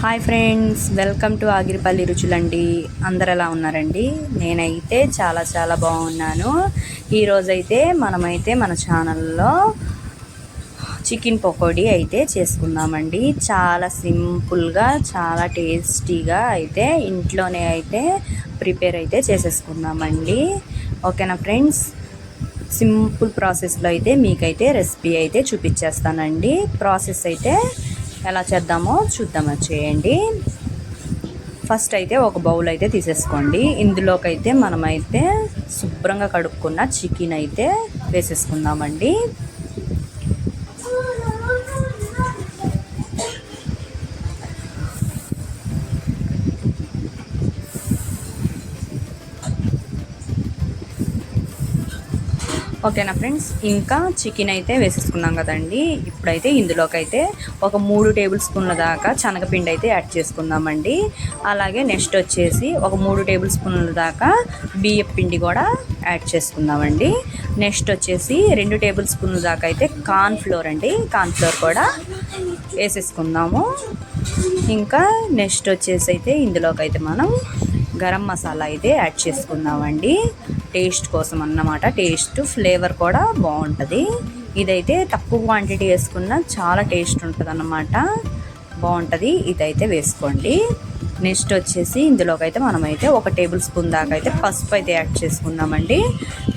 Hi friends welcome to Agiripalli రుచులండి. అందరు ఎలా ఉన్నారండి? నేనైతే చాలా చాలా బాగున్నాను. ఈరోజైతే మనమైతే మన ఛానల్లో చికెన్ పకోడీ అయితే చేసుకుందామండి. చాలా సింపుల్గా చాలా టేస్టీగా అయితే ఇంట్లోనే అయితే ప్రిపేర్ అయితే చేసేసుకుందామండి. ఓకేనా ఫ్రెండ్స్? సింపుల్ ప్రాసెస్లో అయితే మీకైతే రెసిపీ అయితే చూపించేస్తానండి. ప్రాసెస్ అయితే ఎలా చేద్దామో చూద్దామా చేయండి. ఫస్ట్ అయితే ఒక బౌల్ అయితే తీసేసుకోండి. ఇందులోకైతే మనమైతే శుభ్రంగా కడుక్కున్న చికెన్ అయితే వేసేసుకుందామండి. ఓకేనా ఫ్రెండ్స్? ఇంకా చికెన్ అయితే వేసేసుకున్నాం కదండి. ఇప్పుడైతే ఇందులోకైతే ఒక మూడు టేబుల్ స్పూన్ల దాకా శనగపిండి అయితే యాడ్ చేసుకుందామండి. అలాగే నెక్స్ట్ వచ్చేసి ఒక మూడు టేబుల్ స్పూన్ల దాకా బియ్యం పిండి కూడా యాడ్ చేసుకుందామండి. నెక్స్ట్ వచ్చేసి రెండు టేబుల్ స్పూన్ల దాకా అయితే కార్న్ ఫ్లోర్ అండి. కార్న్ ఫ్లోర్ కూడా వేసేసుకుందాము. ఇంకా నెక్స్ట్ వచ్చేసి అయితే ఇందులోకైతే మనం గరం మసాలా అయితే యాడ్ చేసుకుందామండి. టేస్ట్ కోసం అన్నమాట. టేస్ట్ ఫ్లేవర్ కూడా బాగుంటుంది. ఇదైతే తక్కువ క్వాంటిటీ వేసుకున్న చాలా టేస్ట్ ఉంటుంది అన్నమాట బాగుంటుంది. ఇదైతే వేసుకోండి. నెక్స్ట్ వచ్చేసి ఇందులోకి అయితే మనమైతే ఒక టేబుల్ స్పూన్ దాకా అయితే పసుపు అయితే యాడ్ చేసుకుందామండి.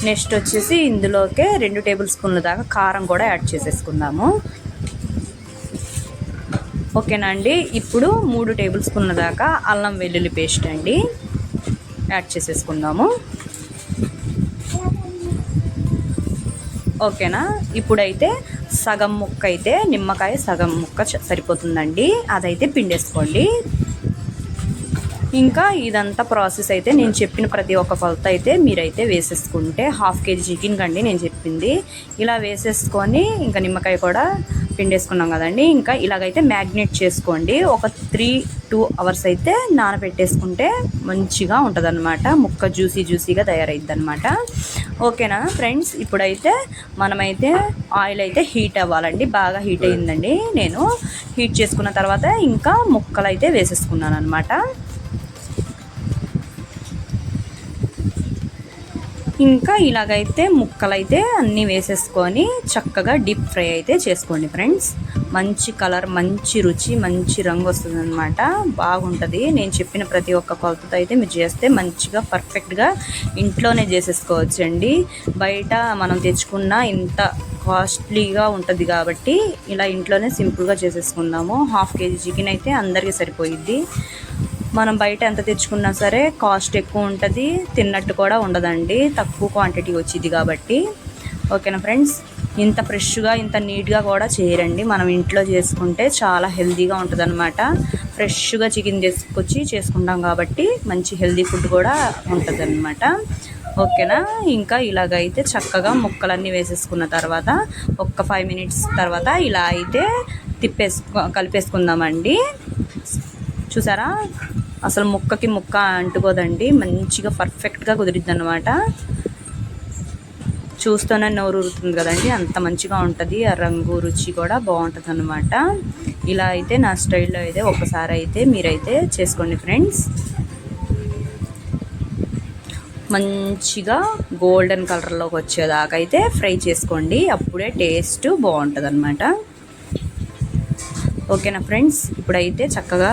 నెక్స్ట్ వచ్చేసి ఇందులోకే రెండు టేబుల్ స్పూన్ల దాకా కారం కూడా యాడ్ చేసేసుకుందాము. ఓకేనా అండి? ఇప్పుడు మూడు టేబుల్ స్పూన్ల దాకా అల్లం వెల్లుల్లి పేస్ట్ అండి యాడ్ చేసేసుకుందాము. ఓకేనా? ఇప్పుడైతే సగం ముక్క అయితే నిమ్మకాయ సగం ముక్క సరిపోతుందండి. అదైతే పిండేసుకోండి. ఇంకా ఇదంతా ప్రాసెస్ అయితే నేను చెప్పిన ప్రతి ఒక్క కొలత అయితే మీరైతే వేసేసుకుంటే హాఫ్ కేజీ చికెన్ కండి నేను చెప్పింది. ఇలా వేసేసుకొని ఇంకా నిమ్మకాయ కూడా పిండేసుకున్నాం కదండి. ఇంకా ఇలాగైతే మ్యాగ్నేట్ చేసుకోండి. ఒక త్రీ టూ అవర్స్ అయితే నానబెట్టేసుకుంటే మంచిగా ఉంటుంది ముక్క జ్యూసీ జ్యూసీగా తయారైద్ది అనమాట ఓకేనా ఫ్రెండ్స్? ఇప్పుడైతే మనమైతే ఆయిల్ అయితే హీట్ అవ్వాలండి. బాగా హీట్ అయిందండి నేను హీట్ చేసుకున్న తర్వాత ఇంకా ముక్కలు అయితే వేసేసుకున్నాను అనమాట ఇంకా ఇలాగైతే ముక్కలైతే అన్నీ వేసేసుకొని చక్కగా డీప్ ఫ్రై అయితే చేసుకోండి ఫ్రెండ్స్. మంచి కలర్ మంచి రుచి మంచి రంగు వస్తుంది అనమాట బాగుంటుంది. నేను చెప్పిన ప్రతి ఒక్క కొలతతో అయితే మీరు చేస్తే మంచిగా పర్ఫెక్ట్గా ఇంట్లోనే చేసేసుకోవచ్చండి. బయట మనం తెచ్చుకున్న ఇంత కాస్ట్లీగా ఉంటుంది కాబట్టి ఇలా ఇంట్లోనే సింపుల్గా చేసేసుకుందాము. హాఫ్ కేజీ చికెన్ అయితే అందరికీ సరిపోయిద్ది. మనం బయట ఎంత తెచ్చుకున్నా సరే కాస్ట్ ఎక్కువ ఉంటుంది తిన్నట్టు కూడా ఉండదండి. తక్కువ క్వాంటిటీ వచ్చింది కాబట్టి. ఓకేనా ఫ్రెండ్స్? ఇంత ఫ్రెష్గా ఇంత నీట్గా కూడా చేయరండి. మనం ఇంట్లో చేసుకుంటే చాలా హెల్తీగా ఉంటుంది అనమాట ఫ్రెష్గా చికెన్ తీసుకొచ్చి చేసుకుంటాం కాబట్టి మంచి హెల్తీ ఫుడ్ కూడా ఉంటుంది అనమాట ఓకేనా? ఇంకా ఇలాగైతే చక్కగా ముక్కలన్నీ వేసేసుకున్న తర్వాత ఒక్క ఫైవ్ మినిట్స్ తర్వాత ఇలా అయితే తిప్పేసుకో కలిపేసుకుందామండి. చూసారా? అసలు ముక్కకి ముక్క అంటుకోదండి. మంచిగా పర్ఫెక్ట్గా కుదిరిద్ది అనమాట చూస్తూనే నోరు ఊరుతుంది కదండి. అంత మంచిగా ఉంటుంది. ఆ రంగు రుచి కూడా బాగుంటుంది అనమాట ఇలా అయితే నా స్టైల్లో అయితే ఒకసారి అయితే మీరైతే చేసుకోండి ఫ్రెండ్స్. మంచిగా గోల్డెన్ కలర్లోకి వచ్చేదాకా అయితే ఫ్రై చేసుకోండి. అప్పుడే టేస్ట్ బాగుంటుంది అనమాట ఓకేనా ఫ్రెండ్స్? ఇప్పుడైతే చక్కగా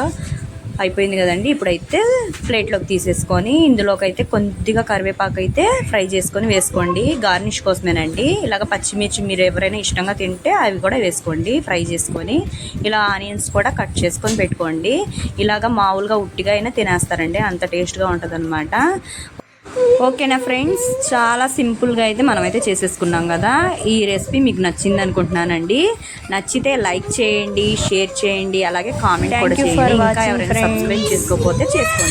అయిపోయింది కదండి. ఇప్పుడైతే ప్లేట్లోకి తీసేసుకొని ఇందులోకి అయితే కొద్దిగా కరివేపాకు అయితే ఫ్రై చేసుకొని వేసుకోండి. గార్నిష్ కోసమేనండి. ఇలాగ పచ్చిమిర్చి మీరు ఎవరైనా ఇష్టంగా తింటే అవి కూడా వేసుకోండి ఫ్రై చేసుకొని. ఇలా ఆనియన్స్ కూడా కట్ చేసుకొని పెట్టుకోండి. ఇలాగ మామూలుగా ఉట్టిగా అయినా తినేస్తారండి. అంత టేస్ట్గా ఉంటుంది ఓకేనా ఫ్రెండ్స్ చాలా సింపుల్గా అయితే మనమైతే చేసేసుకున్నాం కదా. ఈ రెసిపీ మీకు నచ్చింది అనుకుంటున్నానండి. నచ్చితే లైక్ చేయండి షేర్ చేయండి అలాగే కామెంట్ కూడా చేయండి. ఇంకా ఎవరైనా సబ్స్క్రైబ్ చేసుకోకపోతే చేసుకోండి.